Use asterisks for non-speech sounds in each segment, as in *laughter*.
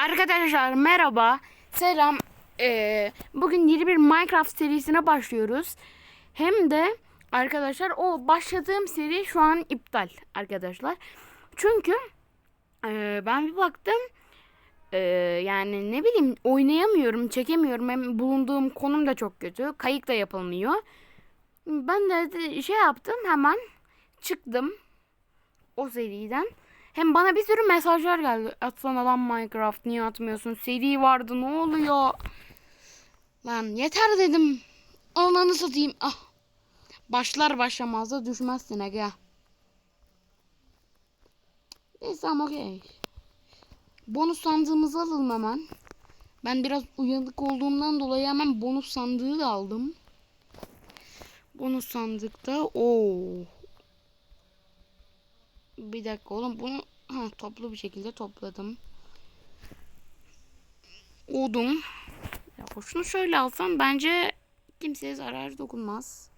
Arkadaşlar merhaba. Selam. Ee, bugün yeni bir Minecraft serisine başlıyoruz. Hem de arkadaşlar o başladığım seri şu an iptal arkadaşlar. Çünkü e, ben bir baktım e, yani ne bileyim oynayamıyorum, çekemiyorum. Hem bulunduğum konum da çok kötü. Kayık da yapılmıyor. Ben de şey yaptım hemen çıktım o seriden. Hem bana bir sürü mesajlar geldi. Atsana lan Minecraft niye atmıyorsun? Seri vardı ne oluyor? Lan yeter dedim. Ananı satayım. Ah. Başlar başlamaz da düşmezsin Ege. Neyse ama okey. Bonus sandığımızı alalım hemen. Ben biraz uyanık olduğumdan dolayı hemen bonus sandığı da aldım. Bonus sandıkta o bir dakika oğlum bunu ha, toplu bir şekilde topladım. Odun. Ya şunu şöyle alsam bence kimseye zarar dokunmaz.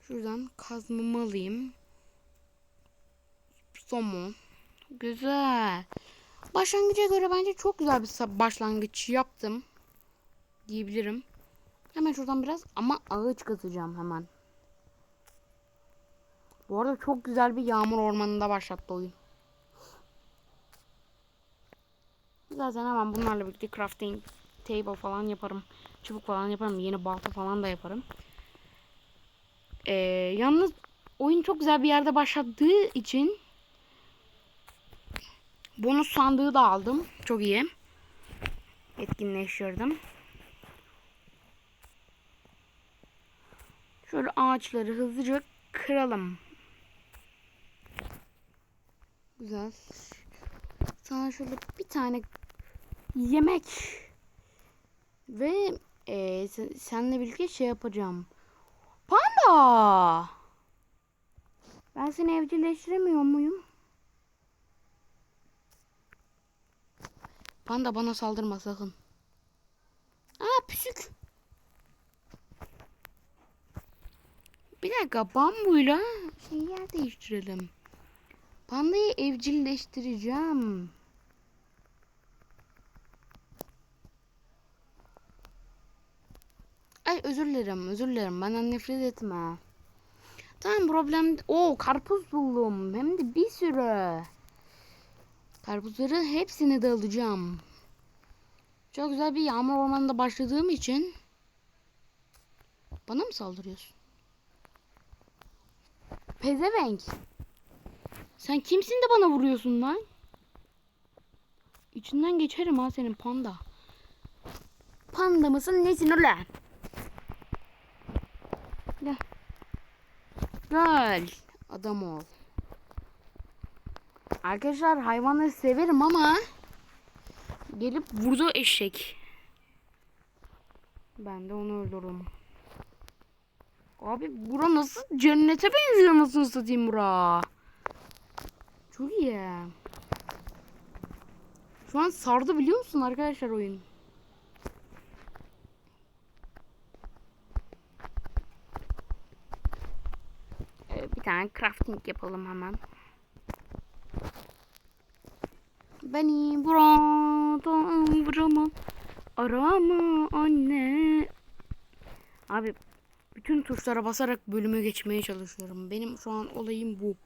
Şuradan kazmamı alayım. Somon. Güzel. Başlangıca göre bence çok güzel bir başlangıç yaptım. Diyebilirim. Hemen şuradan biraz ama ağaç kazacağım hemen. Bu arada çok güzel bir yağmur ormanında başlattı oyun. Zaten hemen bunlarla birlikte crafting table falan yaparım. Çubuk falan yaparım. Yeni balta falan da yaparım. Ee, yalnız oyun çok güzel bir yerde başladığı için bonus sandığı da aldım. Çok iyi. Etkinleştirdim. Şöyle ağaçları hızlıca kıralım. Güzel. Sana şöyle bir tane yemek ve e, sen, seninle birlikte şey yapacağım. Panda! Ben seni evcilleştiremiyor muyum? Panda bana saldırma sakın. Aa püsük. Bir dakika bambuyla şey yer değiştirelim. Pandayı evcilleştireceğim. Ay özür dilerim özür dilerim benden nefret etme. Tamam problem o karpuz buldum hem de bir sürü. Karpuzları hepsini de alacağım. Çok güzel bir yağmur ormanında başladığım için bana mı saldırıyorsun? Pezevenk. Sen kimsin de bana vuruyorsun lan? İçinden geçerim ha senin panda. Panda mısın nesin ulan? Gel. Gel. Adam ol. Arkadaşlar hayvanları severim ama gelip vurdu eşek. Ben de onu öldürürüm. Abi bura nasıl cennete benziyor nasıl satayım bura. Çok iyi. Şu an sardı biliyor musun arkadaşlar oyun? Ee, bir tane crafting yapalım hemen. Beni buradan vuramam. Arama anne. Abi bütün tuşlara basarak bölümü geçmeye çalışıyorum. Benim şu an olayım bu.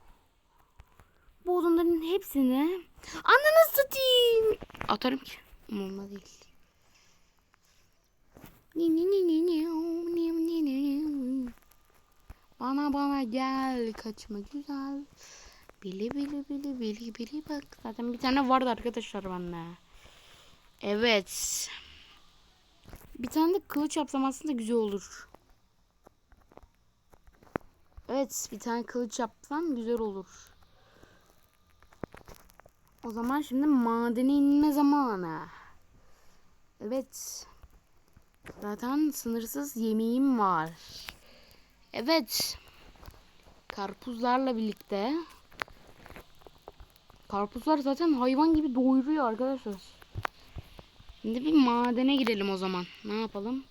Bu odunların hepsini ananı satayım. Atarım ki. Umurumda değil. Bana bana gel kaçma güzel. Bili bili bili bili bili bak. Zaten bir tane vardı arkadaşlar bende. Evet. Bir tane de kılıç yapsam aslında güzel olur. Evet bir tane kılıç yapsam güzel olur. O zaman şimdi madene inme zamanı. Evet. Zaten sınırsız yemeğim var. Evet. Karpuzlarla birlikte. Karpuzlar zaten hayvan gibi doyuruyor arkadaşlar. Şimdi bir madene girelim o zaman. Ne yapalım?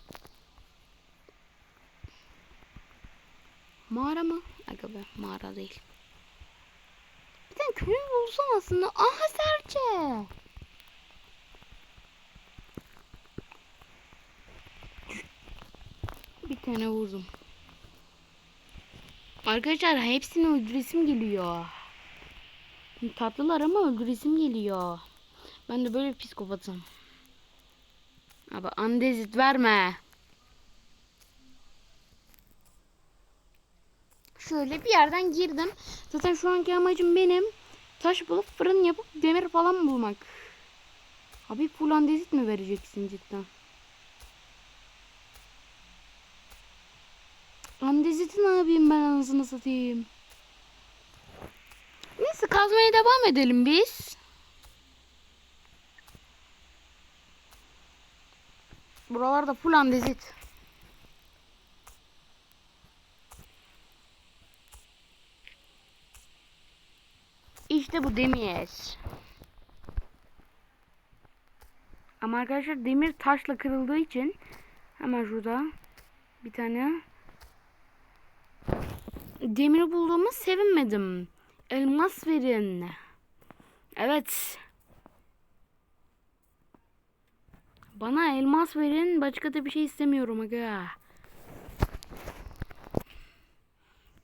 Mağara mı? Aga be mağara değil. kömür bulsam aslında. Aha serçe. Bir tane vurdum. Arkadaşlar hepsini öldüresim geliyor. Tatlılar ama öldüresim geliyor. Ben de böyle bir psikopatım. Abi andezit verme. Şöyle bir yerden girdim. Zaten şu anki amacım benim taş bulup fırın yapıp demir falan bulmak. Abi full andezit mi vereceksin cidden? Andezit'i ne yapayım ben anasını satayım. Neyse kazmaya devam edelim biz. Buralarda full andezit. İşte bu demir. Ama arkadaşlar demir taşla kırıldığı için hemen şurada bir tane demir bulduğumu sevinmedim. Elmas verin. Evet. Bana elmas verin. Başka da bir şey istemiyorum aga.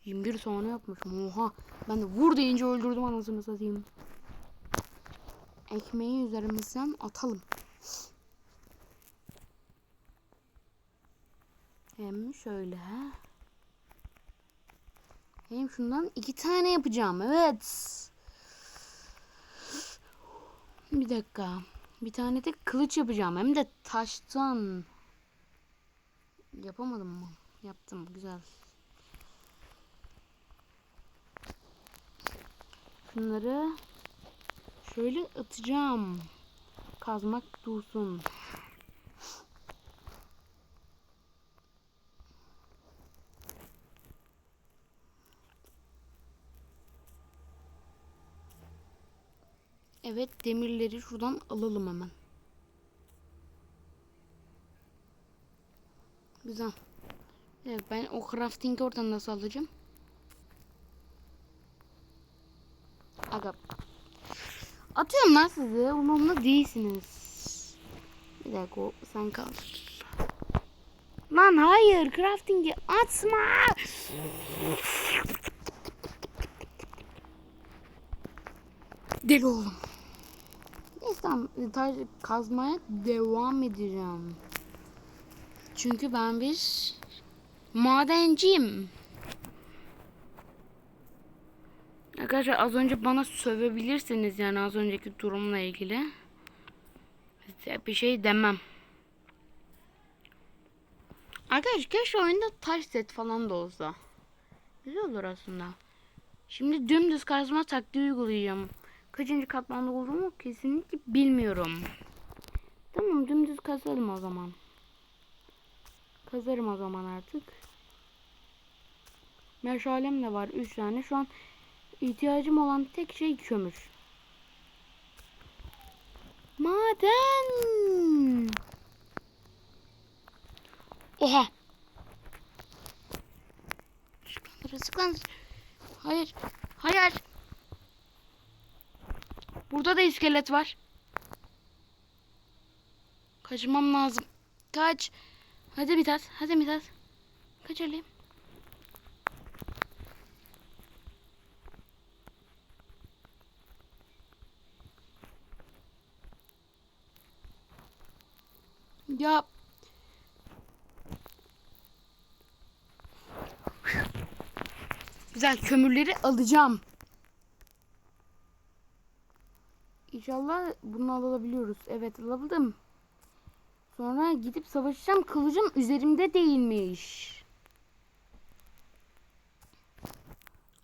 21 saniye yapmışım. Oha. Ben de vur deyince öldürdüm anasını satayım. Ekmeği üzerimizden atalım. Hem şöyle. Hem şundan iki tane yapacağım. Evet. Bir dakika. Bir tane de kılıç yapacağım. Hem de taştan. Yapamadım mı? Yaptım. Güzel. Şunları şöyle atacağım. Kazmak dursun. Evet demirleri şuradan alalım hemen. Güzel. Evet ben o crafting oradan nasıl alacağım? Aga. Atıyorum lan sizi. Umurumda değilsiniz. Bir dakika o sen kal. Lan hayır crafting'i atma. Deli oğlum. Neyse tamam taş kazmaya devam edeceğim. Çünkü ben bir madenciyim. Arkadaşlar az önce bana sövebilirsiniz yani az önceki durumla ilgili. Bir şey demem. Arkadaşlar keşke oyunda taş set falan da olsa. Güzel olur aslında. Şimdi dümdüz kazma taktiği uygulayacağım. Kaçıncı katmanda olduğumu kesinlikle bilmiyorum. Tamam dümdüz kazalım o zaman. Kazarım o zaman artık. Meşalem de var 3 tane. Şu an ihtiyacım olan tek şey kömür. Maden. Oha. Sıklandır, sıklandır. Hayır. Hayır. Burada da iskelet var. Kaçmam lazım. Kaç. Hadi Mithat. Hadi Mithat. Kaç alayım. Ya. Güzel kömürleri alacağım. İnşallah bunu alabiliyoruz. Evet alabildim. Sonra gidip savaşacağım. Kılıcım üzerimde değilmiş.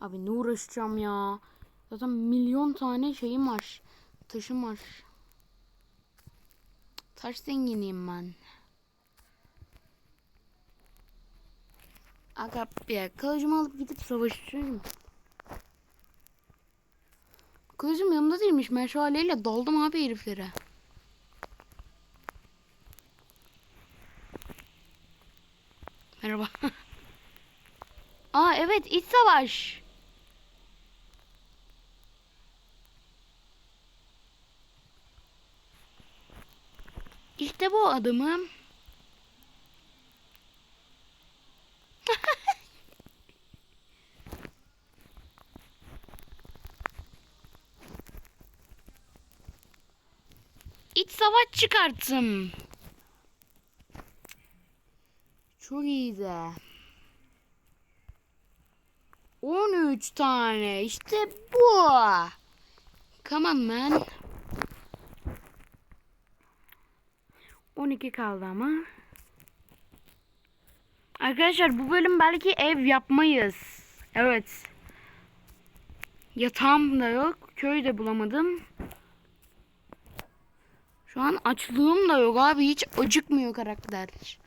Abi ne uğraşacağım ya. Zaten milyon tane şeyim var. Taşım var. Taş zenginiyim ben. Aga bir kılıcımı alıp gidip savaşacağım. Kılıcım yanımda değilmiş. Meşaleyle daldım abi heriflere. Merhaba. *laughs* Aa evet iç savaş. İşte bu adımım. *laughs* İç savaş çıkarttım. Çok iyiydi. 13 tane. İşte bu. Come on man. 12 kaldı ama. Arkadaşlar bu bölüm belki ev yapmayız. Evet. Yatağım da yok. Köy de bulamadım. Şu an açlığım da yok abi. Hiç acıkmıyor karakter.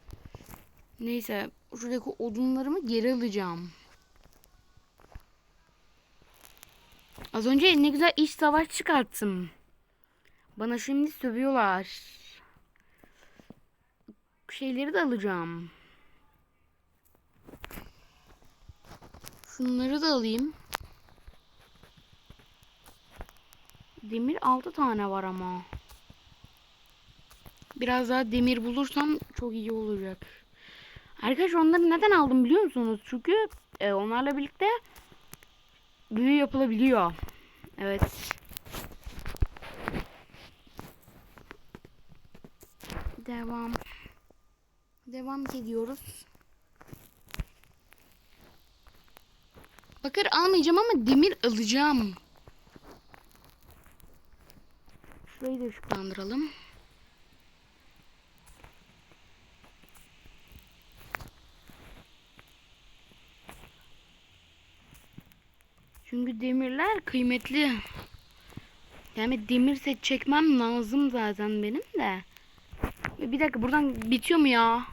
Neyse. Şuradaki odunlarımı geri alacağım. Az önce ne güzel iç savaş çıkarttım. Bana şimdi sövüyorlar. Şeyleri de alacağım. Şunları da alayım. Demir 6 tane var ama. Biraz daha demir bulursam çok iyi olacak. Arkadaşlar onları neden aldım biliyor musunuz? Çünkü e, onlarla birlikte büyü yapılabiliyor. Evet. Devam. Devam ediyoruz. Bakır almayacağım ama demir alacağım. Şurayı da ışıklandıralım. Çünkü demirler kıymetli. Yani demir set çekmem lazım zaten benim de. Bir dakika buradan bitiyor mu ya?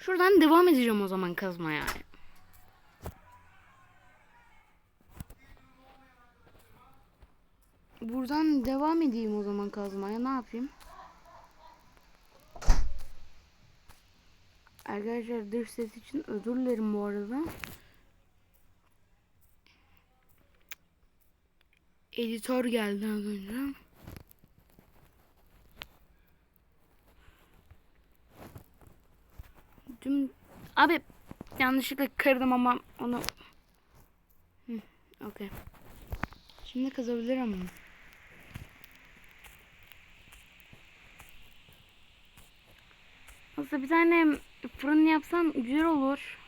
Şuradan devam edeceğim o zaman kazmaya. Buradan devam edeyim o zaman kazmaya. Ne yapayım? Arkadaşlar dış ses için özür dilerim bu arada. Editör geldi az önce. Dün abi yanlışlıkla kırdım ama onu okey. Şimdi kazabilirim. Aslında bir tane fırın yapsam güzel olur.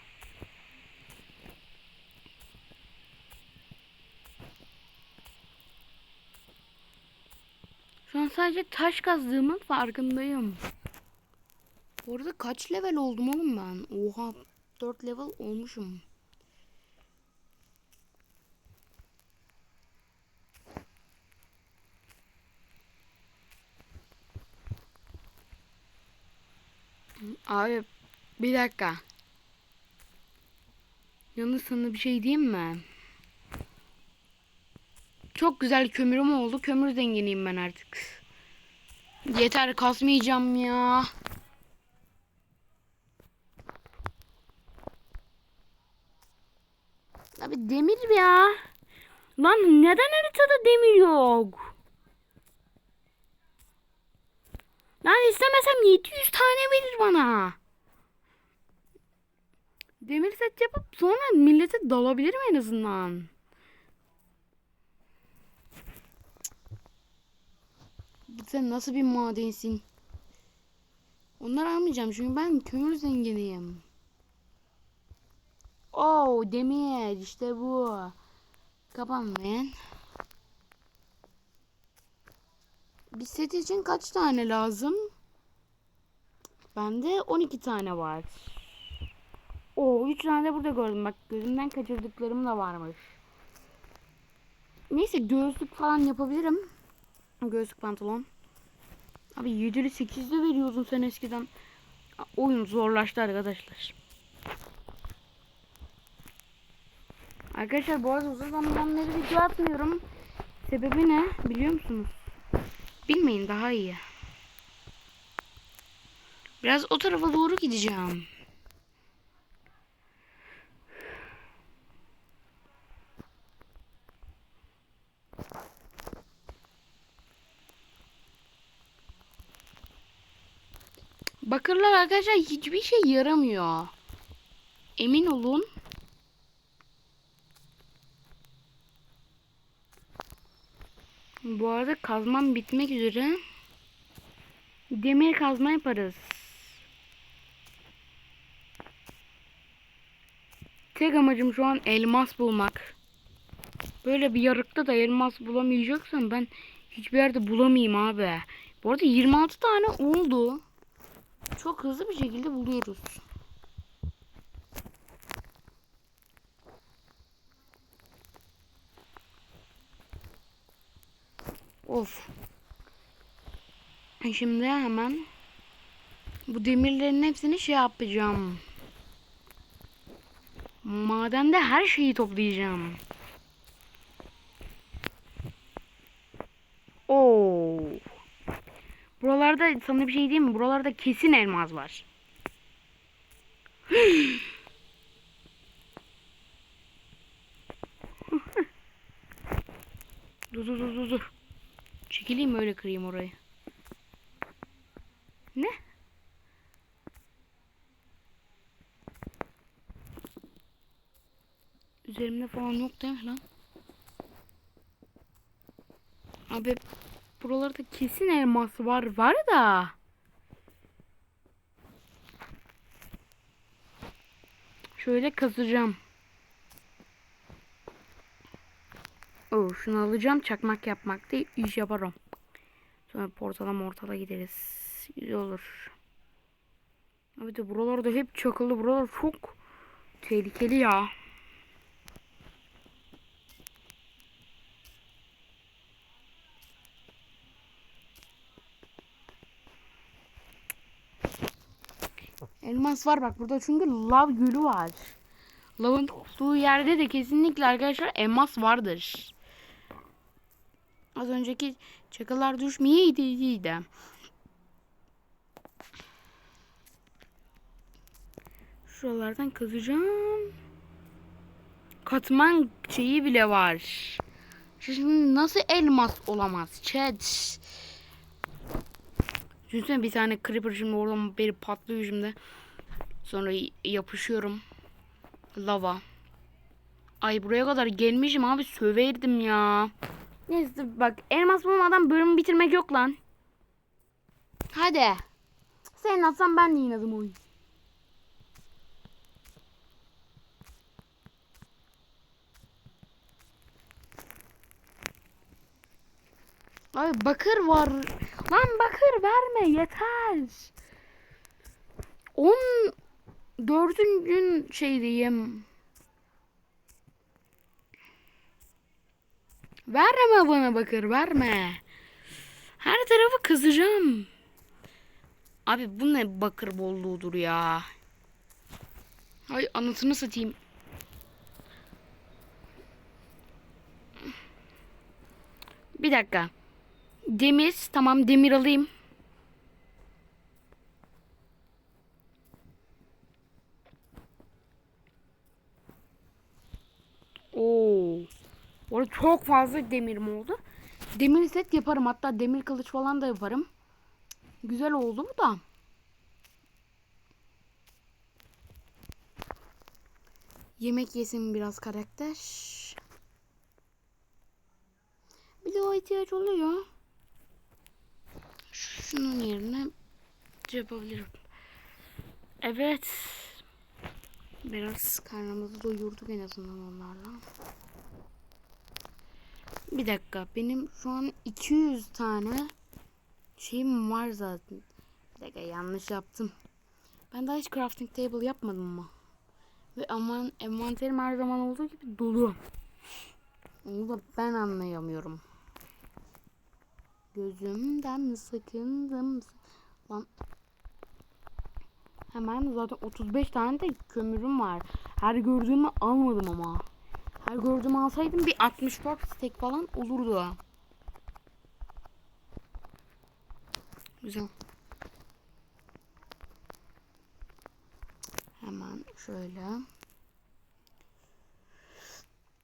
Şu an sadece taş kazdığımın farkındayım. Bu arada kaç level oldum oğlum ben? Oha 4 level olmuşum. Abi bir dakika. Yalnız sana bir şey diyeyim mi? Çok güzel kömürüm oldu. Kömür zenginiyim ben artık. Yeter kasmayacağım ya. Abi demir ya. Lan neden haritada demir yok? Lan istemesem 700 tane verir bana. Demir set yapıp sonra millete dalabilirim en azından. Sen nasıl bir madensin? Onları almayacağım çünkü ben kömür zenginiyim. Oh demir işte bu. Kapanmayın. Bir set için kaç tane lazım? Bende 12 tane var. Oo 3 tane de burada gördüm. Bak gözümden kaçırdıklarım da varmış. Neyse göğüslük falan yapabilirim. Göğüslük pantolon. Abi 7'li 8'de veriyordun sen eskiden. Oyun zorlaştı arkadaşlar. Arkadaşlar bu arada uzun zamandan video atmıyorum. Sebebi ne biliyor musunuz? Bilmeyin daha iyi. Biraz o tarafa doğru gideceğim. Bakırlar arkadaşlar hiçbir şey yaramıyor. Emin olun. Bu arada kazmam bitmek üzere. Demir kazma yaparız. Tek amacım şu an elmas bulmak. Böyle bir yarıkta da elmas bulamayacaksam ben hiçbir yerde bulamayayım abi. Bu arada 26 tane oldu. Çok hızlı bir şekilde buluyoruz. Of. Şimdi hemen bu demirlerin hepsini şey yapacağım. Madende her şeyi toplayacağım. Oo. Buralarda sana bir şey diyeyim mi? Buralarda kesin elmas var. *gasps* dur dur dur dur. Çekileyim öyle kırayım orayı. Ne? Üzerimde falan yok değil mi lan? Abi buralarda kesin elmas var var da. Şöyle kazacağım. Oo, şunu alacağım çakmak yapmak değil iş yaparım. Sonra portala mortala gideriz. Güzel olur. Abi de buralarda hep çakıldı. Buralar çok tehlikeli ya. Elmas var bak burada çünkü lav gölü var. Lavın olduğu yerde de kesinlikle arkadaşlar elmas vardır. Az önceki çakılar düşmeyeydi iyiydi. Şuralardan kazacağım. Katman şeyi bile var. Şimdi nasıl elmas olamaz? Chat. Düşünsene bir tane creeper şimdi oradan beri patlıyor şimdi. Sonra yapışıyorum. Lava. Ay buraya kadar gelmişim abi söverdim ya. Neyse bak elmas bulmadan bölümü bitirmek yok lan. Hadi. Sen atsan ben de inadım oyun. Ay bakır var. Lan bakır verme yeter. 10 dördüncü şey diyeyim. Verme bana bakır verme. Her tarafı kızacağım. Abi bu ne bakır bolluğudur ya. Ay anasını satayım. Bir dakika. Demir tamam demir alayım. Oo. Orada çok fazla demirim oldu. Demir set yaparım. Hatta demir kılıç falan da yaparım. Güzel oldu bu da. Yemek yesin biraz karakter. Bir de o ihtiyaç oluyor. Şunun yerine şey yapabilirim. Evet. Biraz karnımızı doyurduk en azından onlarla. Bir dakika. Benim şu an 200 tane şeyim var zaten. Bir dakika yanlış yaptım. Ben daha hiç crafting table yapmadım mı? Ve aman envanterim her zaman olduğu gibi dolu. Onu da ben anlayamıyorum. Gözümden sıkındım. Lan. Hemen zaten 35 tane de kömürüm var. Her gördüğümü almadım ama. Her gördüğümü alsaydım bir 64 stek falan olurdu. Güzel. Hemen şöyle.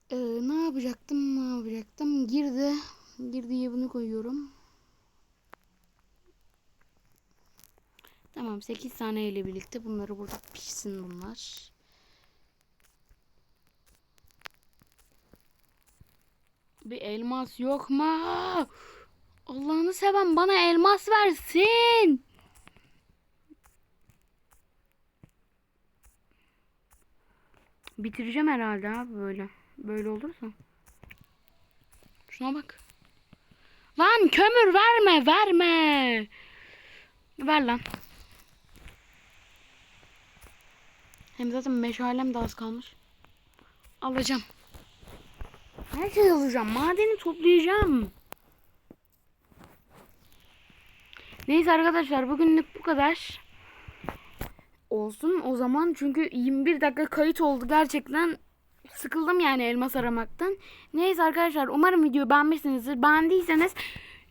Ee, ne yapacaktım? Ne yapacaktım? Girdi. Girdiye bunu koyuyorum. Tamam 8 tane ile birlikte bunları burada pişsin bunlar. Bir elmas yok mu? Allah'ını seven bana elmas versin. Bitireceğim herhalde abi böyle. Böyle olursa. Şuna bak. Lan kömür verme verme. Ver lan. Hem zaten meşalem de az kalmış. Alacağım. Her alacağım. Madeni toplayacağım. Neyse arkadaşlar bugünlük bu kadar. Olsun o zaman çünkü 21 dakika kayıt oldu gerçekten sıkıldım yani elmas aramaktan. Neyse arkadaşlar umarım videoyu beğenmişsinizdir. Beğendiyseniz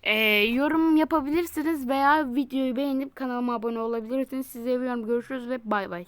e, yorum yapabilirsiniz veya videoyu beğenip kanalıma abone olabilirsiniz. Sizi seviyorum. Görüşürüz ve bay bay.